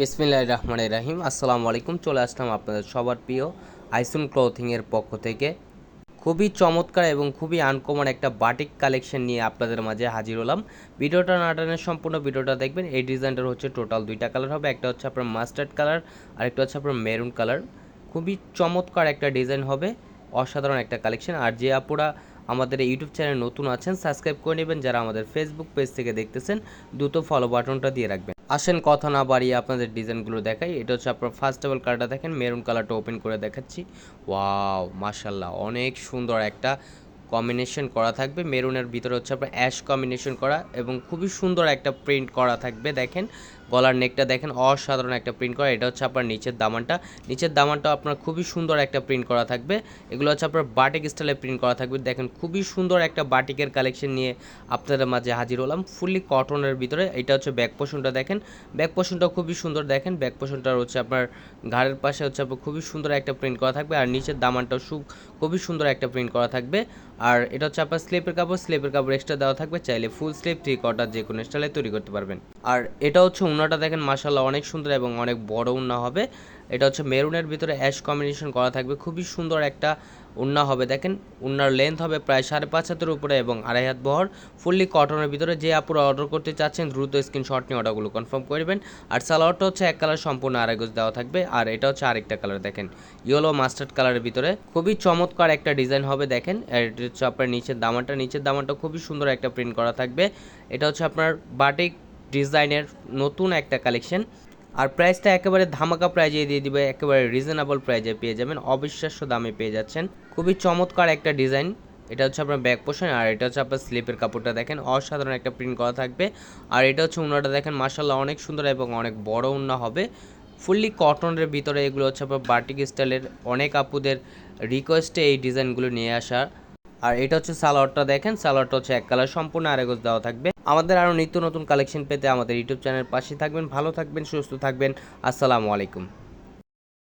বিসমিল্লাহ রহমান রাহিম আসসালামু আলাইকুম, চলে আসলাম আপনাদের সবার প্রিয় আইসুন ক্লথিংয়ের পক্ষ থেকে। খুবই চমৎকার এবং খুবই আনকমন একটা বাটিক কালেকশন নিয়ে আপনাদের মাঝে হাজির হলাম। ভিডিওটা নাটানের সম্পূর্ণ ভিডিওটা দেখবেন। এই ডিজাইনটার হচ্ছে টোটাল দুইটা কালার হবে। একটা হচ্ছে আপনার মাস্টার্ড কালার আর একটা হচ্ছে আপনার মেরুন কালার। খুবই চমৎকার একটা ডিজাইন হবে। অসাধারণ একটা কালেকশন। আর যে আপুরা আমাদের ইউটিউব চ্যানেল নতুন আছেন, সাবস্ক্রাইব করে নেবেন। যারা আমাদের ফেসবুক পেজ থেকে দেখতেছেন, দ্রুত ফলো বাটনটা দিয়ে রাখবেন। আসেন কথা না বাড়িয়ে আপনাদের ডিজাইনগুলো দেখাই। এটা হচ্ছে আপনার ফার্স্ট অফ অল কালারটা দেখেন মেরুন কালারটা ওপেন করে দেখাচ্ছি। ওয়াও মাশাল্লাহ অনেক সুন্দর একটা কম্বিনেশন করা থাকবে। মেরুনের ভিতরে হচ্ছে আপনার অ্যাশ কম্বিনেশন করা এবং খুবই সুন্দর একটা প্রিন্ট করা থাকবে, দেখেন। গলার নেকটা দেখেন, অসাধারণ একটা প্রিন্ট করা। এটা হচ্ছে আপনার নিচের দামানটা। নিচের দামানটা আপনার খুবই সুন্দর একটা প্রিন্ট করা থাকবে। এগুলো হচ্ছে আপনার বাটিক স্টাইলে প্রিন্ট করা থাকবে। দেখেন, খুবই সুন্দর একটা বাটিকের কালেকশন নিয়ে আপনাদের মাঝে হাজির হলাম। ফুললি কটনের ভিতরে। এটা হচ্ছে ব্যাক পোষণটা দেখেন। ব্যাক পোষণটা খুবই সুন্দর দেখেন। ব্যাক পোষণটা হচ্ছে আপনার ঘাড়ের পাশে হচ্ছে আপনার খুবই সুন্দর একটা প্রিন্ট করা থাকবে। আর নিচের দামানটাও সু খুবই সুন্দর একটা প্রিন্ট করা থাকবে। আর এটা হচ্ছে আপনার স্লিপের কাপড়। স্লিপের কাপড় এক্সট্রা দেওয়া থাকবে। চাইলে ফুল স্লিপ থ্রি কটার যে কোনো স্টাইলে তৈরি করতে পারবেন। আর এটা হচ্ছে উন্নাটা দেখেন মাসাল্লাহ অনেক সুন্দর এবং অনেক বড় উন্না হবে। এটা হচ্ছে মেরুনের ভিতরে অ্যাশ কম্বিনেশন করা থাকবে। খুবই সুন্দর একটা উন্না হবে। দেখেন উন্নার লেন্থ হবে প্রায় সাড়ে পাঁচ হাতের উপরে এবং আড়াই হাত বহর। ফুললি কটনের ভিতরে যে আপুরা অর্ডার করতে চাচ্ছেন, দ্রুত স্ক্রিনশট নিয়ে অর্ডারগুলো কনফার্ম করবেন আর সালোয়ারটা হচ্ছে এক কালার সম্পূর্ণ আড়াই গজ দেওয়া থাকবে। আর এটা হচ্ছে আরেকটা কালার দেখেন ইয়েলো মাস্টার্ড কালারের ভিতরে। খুবই চমৎকার একটা ডিজাইন হবে, দেখেন। এটা হচ্ছে আপনার নিচের দামানটা নিচের দামানটা খুবই সুন্দর একটা প্রিন্ট করা থাকবে। এটা হচ্ছে আপনার বাটিক ডিজাইনের নতুন একটা কালেকশন। আর প্রাইসটা একেবারে ধামাকা প্রাইজে দিয়ে দিবে, একেবারে রিজনেবল প্রাইজে পেয়ে যাবেন, অবিশ্বাস্য দামে পেয়ে যাচ্ছেন। খুবই চমৎকার একটা ডিজাইন, এটা হচ্ছে আপনার ব্যাক পোর্শন আর এটা হচ্ছে আপনার স্লিপের কাপড়টা দেখেন, অসাধারণ একটা প্রিন্ট করা থাকবে। আর এটা হচ্ছে উন্নাটা দেখেন মার্শাল্লাহ অনেক সুন্দর এবং অনেক বড় উন্না হবে। ফুললি কটনের ভিতরে এগুলো হচ্ছে আপনার বাটিক স্টাইলের অনেক আপুদের রিকোয়েস্টে এই ডিজাইনগুলো নিয়ে আসা। আর এটা হচ্ছে সালোয়ারটা দেখেন, সালোয়ারটা হচ্ছে এক কালার, সম্পূর্ণ আরেগজ দেওয়া থাকবে। আমাদের আরও নিত্য নতুন কালেকশন পেতে আমাদের ইউটিউব চ্যানেল পাশে থাকবেন, ভালো থাকবেন, সুস্থ থাকবেন। আসসালামু আলাইকুম।